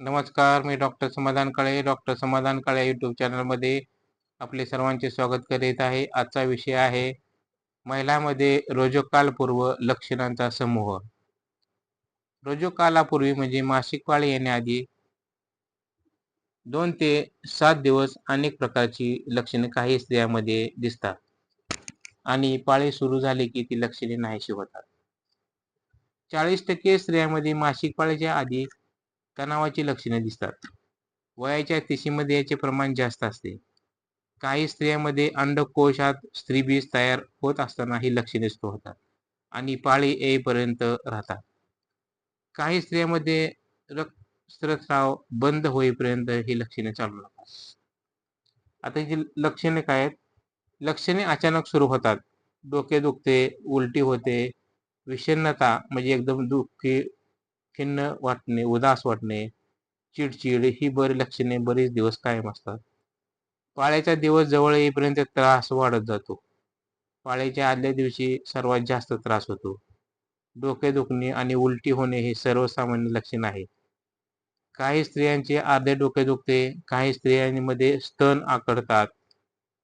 नमस्कार मी डॉक्टर समाधान काळे. डॉक्टर समाधान काळे यूट्यूब चॅनलमध्ये आपले सर्वांचे स्वागत करीत आहे. आजचा विषय आहे महिलांमध्ये रोजकालपूर्व लक्षणांचा समूह. रोजकालापूर्वी म्हणजे मासिक पाळी येण्याआधी दोन ते सात दिवस अनेक प्रकारची लक्षणे काही स्त्रियांमध्ये दिसतात आणि पाळी सुरू झाली की ती लक्षणे नाहीशी होतात. चाळीस टक्के स्त्रियांमध्ये मासिक पाळीच्या आधी तणावाची लक्षणे दिसतात. वयाच्या तिशीमध्ये याचे प्रमाण जास्त असते. काही स्त्रियांमध्ये अंडकोशात स्त्रीबीज तयार होत असताना ही लक्षणे सुरू होतात आणि पाळी येईपर्यंत राहतात. काही स्त्रियांमध्ये रक्तस्राव बंद होईपर्यंत ही लक्षणे चालू राहतात. आता ही लक्षणे काय आहेत? लक्षणे अचानक सुरू होतात. डोके दुखते उलटी होते विषन्नता म्हणजे एकदम दुःखी खिन्न वाटणे उदास वाटणे चिडचिड ही बरी लक्षणे बरेच दिवस कायम असतात. पाळ्याचा दिवस जवळ येईपर्यंत त्रास वाढत जातो. पाळ्याच्या आदल्या दिवशी सर्वात जास्त त्रास होतो. डोके दुखणे आणि उलटी होणे हे सर्वसामान्य लक्षण आहे. काही स्त्रियांचे अर्धे डोके दुखते काही स्त्रियांमध्ये स्तन आकडतात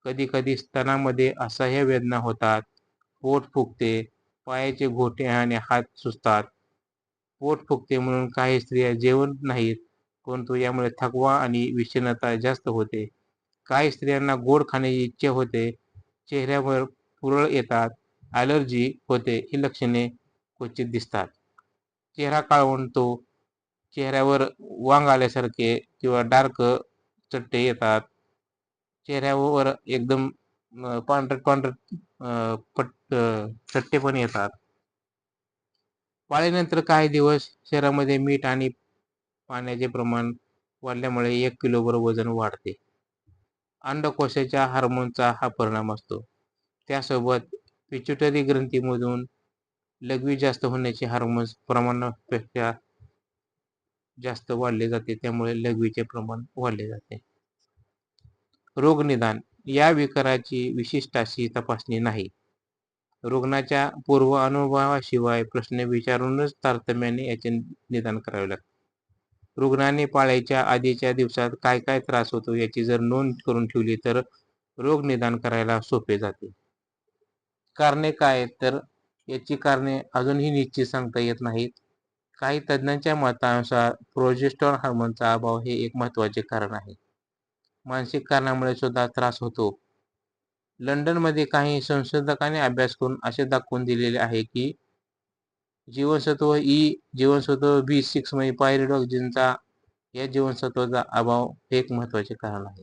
कधी कधी स्तनामध्ये असह्य वेदना होतात. पोट फुगते पायाचे घोटे आणि हात सुचतात पोट फुगते म्हणून काही स्त्रिया जेवण नाहीत परंतु यामुळे थकवा आणि विषण्णता जास्त होते. काही स्त्रियांना गोड खाण्याची इच्छा होते चेहऱ्यावर पुरळ येतात ॲलर्जी होते ही लक्षणे क्वचित दिसतात. चेहरा काळवणतो चेहऱ्यावर वांग आल्यासारखे किंवा डार्क चट्टे येतात. चेहऱ्यावर एकदम पांढरट पांढरट पट चट्टे पण येतात. पाळीनंतर काही दिवस शरीरामध्ये मीठ आणि पाण्याचे प्रमाण वाढल्यामुळे एक किलोभर वजन वाढते. अंडकोशाच्या हार्मोनचा हा परिणाम असतो. त्यासोबत पिच्युटरी ग्रंथीमधून लघवी जास्त होण्याचे हार्मोन्स प्रमाणापेक्षा जास्त वाढले जाते त्यामुळे लघवीचे प्रमाण वाढले जाते. रोगनिदान या विकाराची विशिष्ट अशी तपासणी नाही. रुग्णाच्या पूर्व अनुभवाशिवाय प्रश्न विचारूनच तारतम्याने याचे निदान करावे लागते. रुग्णाने पाळायच्या आधीच्या दिवसात काय काय त्रास होतो याची जर नोंद करून ठेवली तर रोग निदान करायला सोपे जाते. कारणे काय तर याची कारणे अजूनही निश्चित सांगता येत नाहीत. काही तज्ज्ञांच्या मतानुसार प्रोजेस्टॉन हार्मोनचा अभाव हे एक महत्त्वाचे कारण आहे. मानसिक कारणामुळे सुद्धा त्रास होतो. लंडनमध्ये काही संशोधकांनी अभ्यास करून असे दाखवून दिलेले आहे की जीवनसत्व ई जीवनसत्व बी सिक्स म्हणजे पायरिडॉक्झिनचा या जीवनसत्वाचा अभाव हे एक महत्त्वाचे कारण आहे.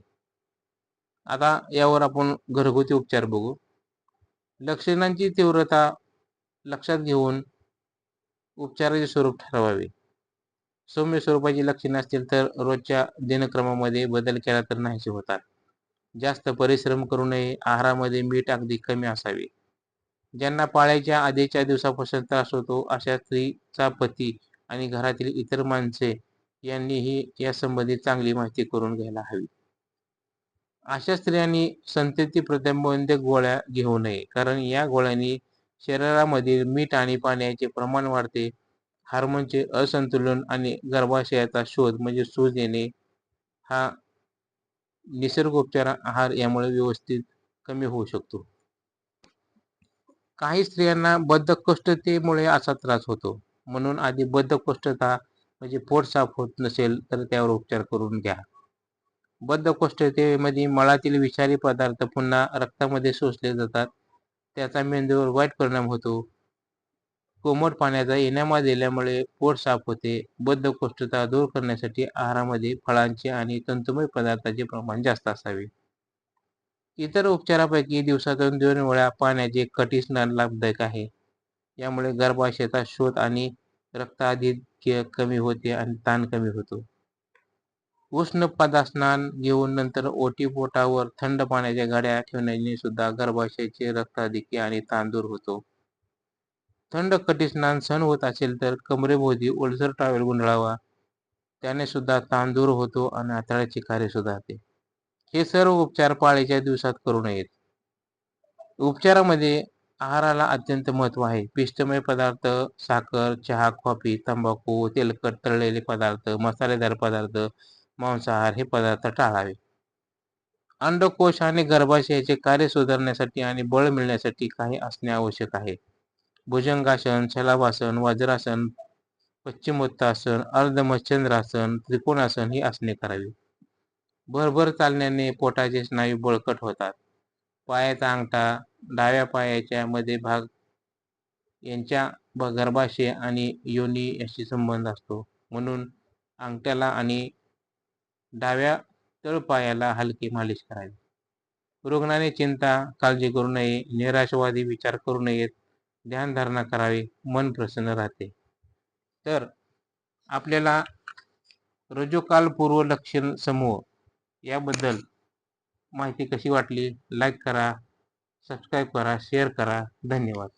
आता यावर आपण घरगुती उपचार बघू. लक्षणांची तीव्रता लक्षात घेऊन उपचाराचे स्वरूप ठरवावे. सौम्य स्वरूपाची लक्षणे असतील तर रोजच्या दिनक्रमामध्ये बदल केला तर नाहीसे होतात. जास्त परिश्रम करू नये. आहारामध्ये मीठ अगदी कमी असावे. ज्यांना पाळ्याच्या आधीच्या दिवसापासून त्रास होतो अशा स्त्रीचा पती आणि घरातील इतर माणसे यांनीही यासंबंधी चांगली माहिती करून घ्यायला हवी. अशा स्त्रियांनी संतती प्रतिबंधक गोळ्या घेऊ नये. कारण या गोळ्यांनी शरीरामधील मीठ आणि पाण्याचे प्रमाण वाढते. हार्मोनचे असंतुलन आणि गर्भाशयाचा शोध म्हणजे सूज येणे हा निसर्गोपचार आहार यामुळे व्यवस्थित कमी होऊ शकतो. काही स्त्रियांना बद्धकोष्ठतेमुळे असा त्रास होतो. म्हणून आधी बद्धकोष्ठता म्हणजे पोट साफ होत नसेल तर त्यावर उपचार करून घ्या. बद्धकोष्ठतेमध्ये मळातील विषारी पदार्थ पुन्हा रक्तामध्ये शोषले जातात. त्याचा मेंदूवर वाईट परिणाम होतो. कोमट पाण्याचा इनामा दिल्यामुळे पोट साफ होते. बद्धकोष्ठता दूर करण्यासाठी आहारामध्ये फळांचे आणि तंतुमय पदार्थाचे प्रमाण जास्त असावे. इतर उपचारापैकी दिवसातून दोन वेळा पाण्याचे कटी स्नान लाभदायक आहे. यामुळे गर्भाशयाचा शोध आणि रक्ताधिक्य कमी होते आणि ताण कमी होतो. उष्ण स्नान घेऊन नंतर ओटी पोटावर थंड पाण्याच्या गाड्या ठेवण्याने सुद्धा गर्भाशयाचे रक्ताधिक्य आणि ताण दूर होतो. थंड कटी स्नान सहन होत असेल तर कमरेभोवती ओलसर टावेल गुंडाळावा. त्याने सुद्धा ताण दूर होतो आणि आतड्याचे कार्य सुधारते. हे सर्व उपचार पाळीच्या दिवसात करू नयेत. उपचारामध्ये आहाराला अत्यंत महत्त्व आहे. पिष्टमय पदार्थ साखर चहा कॉफी तंबाखू तेलकट तळलेले पदार्थ मसालेदार पदार्थ मांसाहार हे पदार्थ टाळावे. अंडकोश आणि गर्भाशयाचे कार्य सुधारण्यासाठी आणि बळ मिळण्यासाठी काही असणे आवश्यक आहे. भुजंगासन शलाभासन वज्रासन पश्चिमोत्तासन अर्धमच्छंद्रासन त्रिकोणासन ही आसने करावी. भरभर चालण्याने पोटाचे स्नायू बळकट होतात. पायाचा अंगठा डाव्या पायाच्या मध्ये भाग यांच्या गर्भाशय आणि योनी याशी संबंध असतो. म्हणून अंगठ्याला आणि डाव्या तळपायाला हलकी मालिश करावी. रुग्णाने चिंता काळजी करू नये निराशवादी विचार करू नयेत. ध्यानधारणा करावी मन प्रसन्न राहते. तर आपल्याला रजोकालपूर्व लक्षण समूह याबद्दल माहिती कशी वाटली? लाईक करा सबस्क्राईब करा शेअर करा. धन्यवाद.